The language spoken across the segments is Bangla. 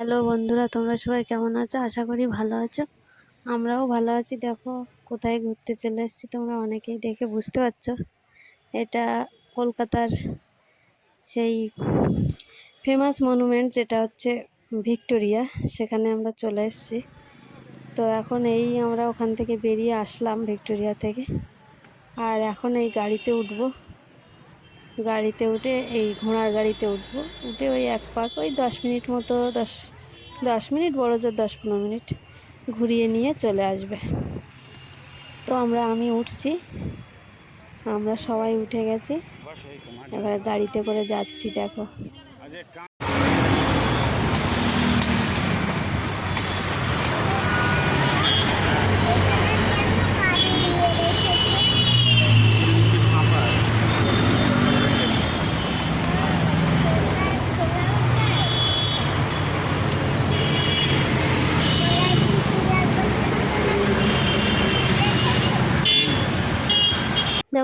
হ্যালো বন্ধুরা, তোমরা সবাই কেমন আছো? আশা করি ভালো আছো। আমরাও ভালো আছি। দেখো, কোথায় ঘুরতে চলে এসেছি তোমরা অনেকেই দেখে বুঝতে পারছ। এটা কলকাতার সেই ফেমাস মনুমেন্ট যেটা হচ্ছে ভিক্টোরিয়া, সেখানে আমরা চলে এসেছি। তো এখন এই আমরা ওখান থেকে বেরিয়ে আসলাম ভিক্টোরিয়া থেকে। আর এখন এই গাড়িতে উঠবো। গাড়িতে উঠে, এই ঘোড়ার গাড়িতে উঠবো। উঠে ওই এক পাক, ওই দশ মিনিট মতো, দশ দশ মিনিট, বড় জোর দশ পনেরো মিনিট ঘুরিয়ে নিয়ে চলে আসবে। তো আমরা, আমি উঠছি। আমরা সবাই উঠে গেছি। এবার গাড়িতে করে যাচ্ছি, দেখো।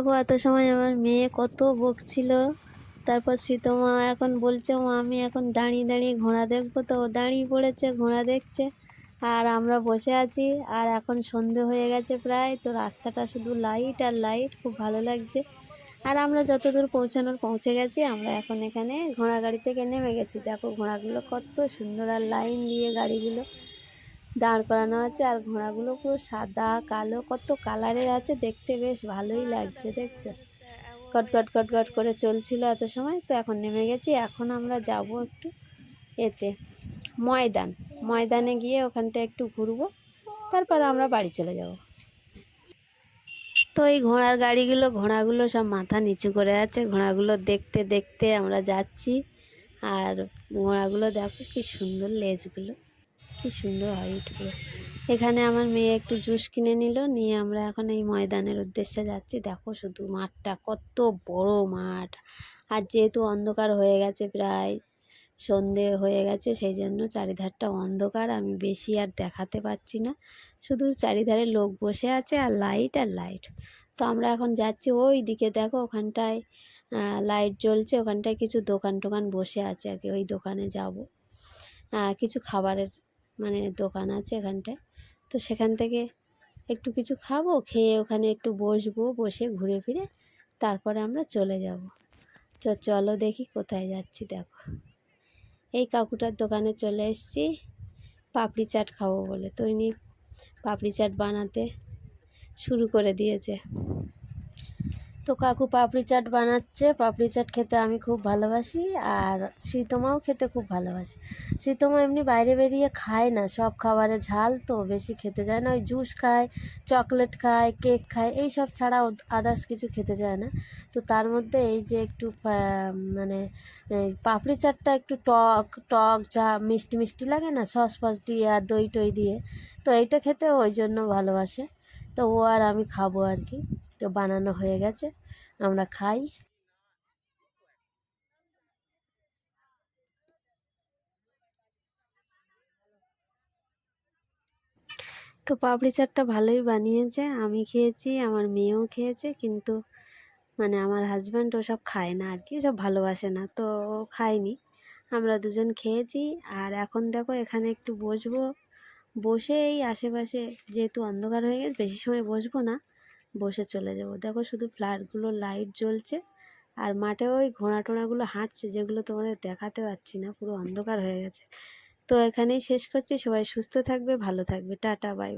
দেখো, এত সময় আমার মেয়ে কত বকছিল। তারপর সীতমা এখন বলছে, মা, আমি এখন দাঁড়িয়ে দাঁড়িয়ে ঘোড়া দেখব তো। দাঁড়িয়ে পড়েছে, ঘোড়া দেখছে। আর আমরা বসে আছি, আর এখন সন্ধে হয়ে গেছে প্রায়। তো রাস্তাটা শুধু লাইট আর লাইট খুব ভালো লাগছে। আর আমরা যতদূর পৌঁছানোর পৌঁছে গেছি, আমরা এখন এখানে ঘোড়া গাড়ি থেকে নেমে গেছি। দেখো, ঘোড়াগুলো কত সুন্দর আর লাইন দিয়ে গাড়িগুলো। দাঁড় করানো আছে আর ঘোড়াগুলো পুরো সাদা, কালো, কত কালারের আছে দেখতে বেশ ভালোই লাগছে, দেখছ? কট কট কট কট করে চলছিল এত সময়, তো এখন নেমে গেছি, এখন আমরা যাব একটু এতে, ময়দান, ময়দানে গিয়ে ওখানটা একটু ঘুরবো, তারপর আমরা বাড়ি চলে যাব। তো এই ঘোড়ার গাড়িগুলো, ঘোড়াগুলো সব মাথা নিচু করে আছে, ঘোড়াগুলো দেখতে দেখতে আমরা যাচ্ছি, আর ঘোড়াগুলো দেখো কি সুন্দর লেজগুলো। কি সুন্দর হাইটগুলো এখানে আমার মেয়ে একটু জুস কিনে নিল, নিয়ে আমরা এখন এই ময়দানের উদ্দেশ্যে যাচ্ছি। দেখো শুধু মাঠটা, কত বড় মাঠ। আর যেহেতু অন্ধকার হয়ে গেছে প্রায়, সন্ধে হয়ে গেছে, সেই জন্য চারিধারটা অন্ধকার, আমি বেশি আর দেখাতে পাচ্ছি না। শুধু চারিধারে লোক বসে আছে আর লাইট আর লাইট। তো আমরা এখন যাচ্ছি ওই দিকে, দেখো ওখানটায় লাইট জ্বলছে, ওখানটায় কিছু দোকান টোকান বসে আছে আর কি ওই দোকানে যাব। কিছু খাবারের মানে দোকান আছে এখানটায়। তো সেখান থেকে একটু কিছু খাব, খেয়ে ওখানে একটু বসবো, বসে ঘুরে ফিরে তারপরে আমরা চলে যাব। চ চলো দেখি কোথায় যাচ্ছি, দেখো। এই কাকুটার দোকানে চলে এসেছি, পাপড়ি চাট খাব বলে। তো ইনি পাপড়ি চাট বানাতে শুরু করে দিয়েছে। তো কাকু পাপড়ি চাট বানাচ্ছে। পাপড়ি চাট খেতে আমি খুব ভালোবাসি আর শীতমাও খেতে খুব ভালোবাসি। শীতমা এমনি বাইরে বেরিয়ে খায় না, সব খাবারে ঝাল তো, বেশি খেতে যায় না। ওই জুস খায়, চকলেট খায়, কেক খায় এই সব ছাড়া আদার্স কিছু খেতে যায় না। তো তার মধ্যে এই যে একটু মানে পাপড়ি চাটটা একটু টক টক যা মিষ্টি মিষ্টি লাগে না, সস ফস দিয়ে আর দই টই দিয়ে, তো এইটা খেতে ওই জন্য ভালোবাসে। তো ও আর আমি খাব আর কি। তো বানানো হয়ে গেছে। আমরা খাই। তো পাপড়ি চাটটা ভালোই বানিয়েছে, আমি খেয়েছি, আমার মেয়েও খেয়েছে, কিন্তু মানে আমার হাজব্যান্ড ওসব খায় না আর কি সব ভালোবাসে না, তো খায়নি। আমরা দুজন খেয়েছি, আর এখন দেখো এখানে একটু বসবো, বসে এই আশেপাশে যেহেতু অন্ধকার হয়ে গেছে, বেশি সময় বসবো না বসে চলে যাব। দেখো শুধু ফ্ল্যাটগুলো লাইট জ্বলছে আর মাঠে ওই ঘোড়া টোড়াগুলো হাঁটছে যেগুলো তোমাদের দেখাতে পারছি না, পুরো অন্ধকার হয়ে গেছে। তো এখানেই শেষ করছি। সবাই সুস্থ থাকবে, ভালো থাকবে। Tata, bye bye.